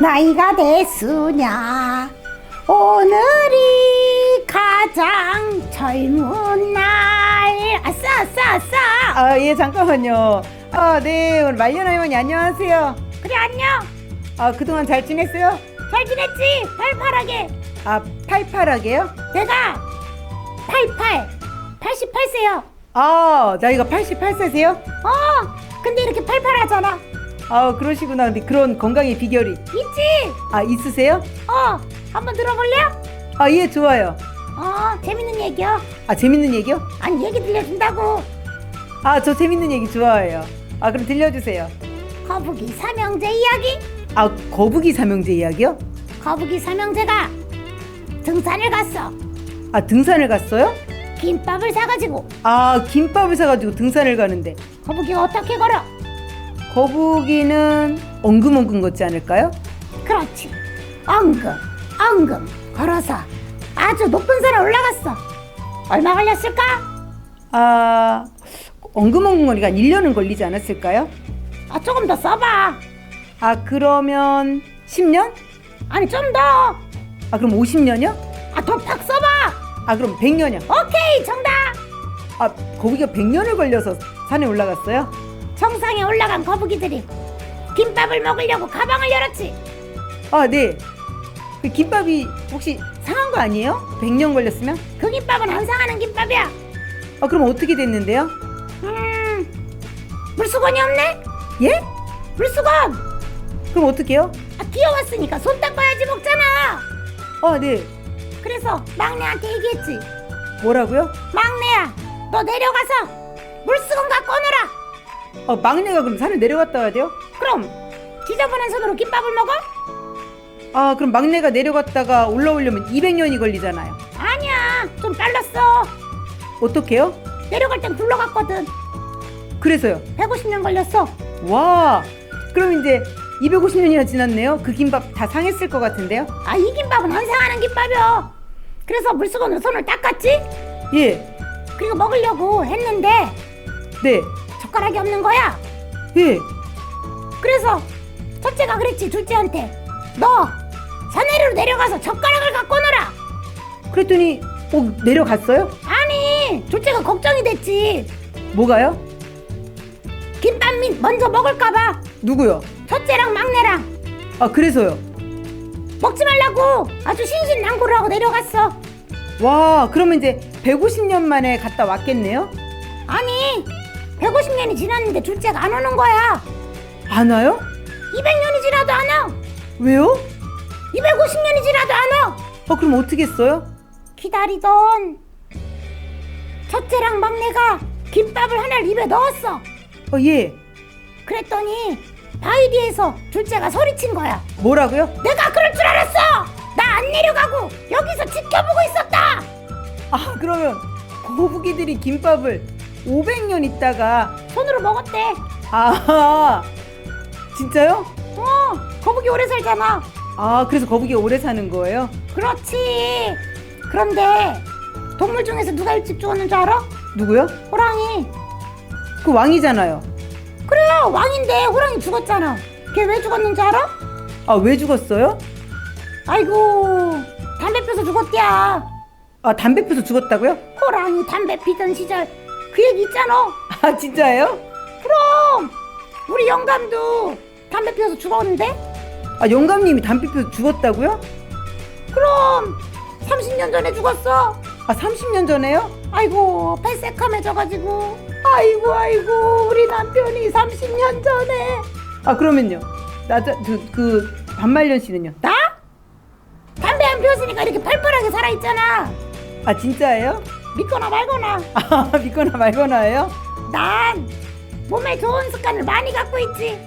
나이가 됐으냐 오늘이 가장 젊은 날 아싸 아싸 아싸 아, 예, 잠깐만요. 아, 네, 오늘 말년 할머니 안녕하세요. 그래 안녕 아, 그동안 잘 지냈어요? 잘 지냈지 팔팔하게 아, 팔팔하게요? 내가 88 88세요 아, 나이가 88세세요? 어 근데 이렇게 팔팔하잖아 아, 그러시구나. 근데 그런 건강의 비결이 있지 아, 있으세요? 어 한번 들어볼래? 아, 예, 좋아요. 어 재밌는 얘기야 아, 재밌는 얘기요? 아니 얘기 들려준다고 아, 저 재밌는 얘기 좋아해요. 아, 그럼 들려주세요. 거북이 삼형제 이야기 아, 거북이 삼형제 이야기요? 거북이 삼형제가 등산을 갔어 아, 등산을 갔어요? 김밥을 사가지고 아, 김밥을 사가지고 등산을 가는데 거북이가 어떻게 걸어? 거북이는 엉금엉금 걷지 않을까요? 그렇지 엉금 엉금 걸어서 아주 높은 산에 올라갔어 얼마 걸렸을까? 아, 엉금엉금 거리가 1년은 걸리지 않았을까요? 아 조금 더 써봐 아, 그러면 10년? 아니 좀 더아더 아, 그럼 50년이요? 팍 써봐 아, 그럼 100년이요? 오케이 정답 아, 거북이가 100년을 걸려서 산에 올라갔어요? 정상에 올라간 거북이들이 김밥을 먹으려고 가방을 열었지 아, 네. 그 김밥이 혹시 상한 거 아니에요? 100년 걸렸으면? 그 김밥은 안 상하는 김밥이야 아, 그럼 어떻게 됐는데요? 음 물수건이 없네 예? 물수건 그럼 어떻게요? 아 귀여웠으니까 손 닦아야지 먹잖아 아, 네. 그래서 막내한테 얘기했지 뭐라고요? 막내야 너 내려가서 물수건 갖고 오너라 아, 막내가 그럼 산에 내려갔다 와야 돼요? 그럼 지저분한 손으로 김밥을 먹어? 아, 그럼 막내가 내려갔다가 올라오려면 200년이 걸리잖아요. 아니야 좀 빨랐어 어떻게요? 내려갈 땐 굴러갔거든 그래서요. 150년 걸렸어 와, 그럼 이제 250년이나 지났네요. 그 김밥 다 상했을 것 같은데요? 아 이 김밥은 안 상하는 김밥이야 그래서 물수건으로 손을 닦았지 예, 그리고 먹으려고 했는데 네, 젓가락이 없는 거야 예. 그래서 첫째가 그랬지 둘째한테 너 산에로 내려가서 젓가락을 갖고 오너라 그랬더니 어, 내려갔어요? 아니 둘째가 걱정이 됐지 뭐가요? 김밥 민 먼저 먹을까봐 누구요? 첫째랑 막내랑 아, 그래서요. 먹지 말라고 아주 신신당부를 하고 내려갔어 와, 그러면 이제 150년 만에 갔다 왔겠네요? 아니 150년이 지났는데 둘째가 안 오는 거야 안 와요? 200년이 지나도 안 와. 왜요? 250년이 지나도 안 와. 아, 그럼 어떻게 했어요? 기다리던 첫째랑 막내가 김밥을 하나를 입에 넣었어. 어, 예. 그랬더니 바위 뒤에서 둘째가 소리친 거야. 뭐라고요? 내가 그럴 줄 알았어. 나 안 내려가고 여기서 지켜보고 있었다. 아, 그러면 거북이들이 김밥을 500년 있다가 손으로 먹었대. 아, 진짜요? 어, 거북이 오래 살잖아. 아, 그래서 거북이가 오래 사는 거예요? 그렇지. 그런데 동물 중에서 누가 일찍 죽었는 줄 알아? 누구요? 호랑이. 그 왕이잖아요. 그래요 왕인데 호랑이 죽었잖아 걔 왜 죽었는지 알아? 아, 왜 죽었어요? 아이고 담배 피워서 죽었대야 아, 담배 피워서 죽었다고요? 호랑이 담배 피던 시절 그 얘기 있잖아 아, 진짜예요? 그럼 우리 영감도 담배 피워서 죽었는데 아, 영감님이 담배 피워서 죽었다고요? 그럼 30년 전에 죽었어 아, 30년 전에요? 아이고 발색함해져가지고 아이고 아이고 우리 남편이 30년 전에 아, 그러면요. 나, 저, 그, 그, 반말년 씨는요? 나? 담배 안 피웠으니까 이렇게 팔팔하게 살아있잖아 아, 진짜예요? 믿거나 말거나 아, 믿거나 말거나예요? 난 몸에 좋은 습관을 많이 갖고 있지.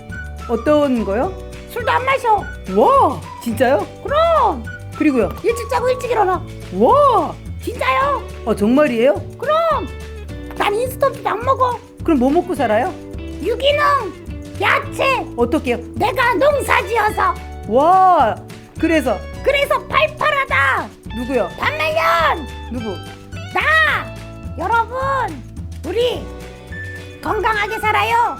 어떤 거요? 술도 안 마셔. 와, 진짜요? 그럼 그리고요? 일찍 자고 일찍 일어나. 와, 진짜요? 어, 정말이에요? 그럼 난 인스턴트도 안 먹어. 그럼 뭐 먹고 살아요? 유기농, 야채, 어떻게요? 내가 농사지어서. 와, 그래서 그래서 팔팔하다. 누구요? 반말년 누구? 나 여러분 우리 건강하게 살아요.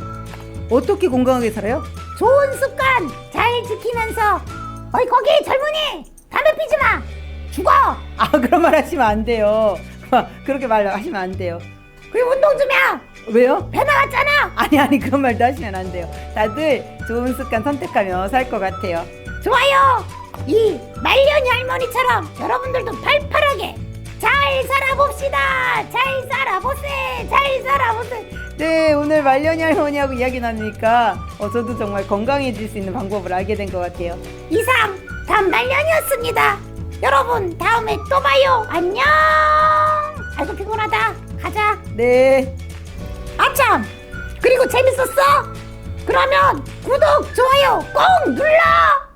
어떻게 건강하게 살아요? 좋은 습관 잘 지키면서 어이 거기 젊은이 담배 피지 마 죽어 아 그런 말 하시면 안 돼요. 그렇게 말 하시면 안 돼요. 그리고 운동 좀 해. 왜요? 배 나왔잖아 아니 아니 그런 말도 하시면 안 돼요. 다들 좋은 습관 선택하며 살 것 같아요. 좋아요 이 말년이 할머니처럼 여러분들도 팔팔하게 잘 살아봅시다 잘 살아보세 잘 보세 네 오늘 말년이 할머니하고 이야기 나누니까 어, 저도 정말 건강해질 수 있는 방법을 알게 된 것 같아요. 이상 단말년이었습니다. 여러분 다음에 또 봐요. 안녕. 아이고 피곤하다. 가자. 네. 아참. 그리고 재밌었어? 그러면 구독 좋아요 꼭 눌러.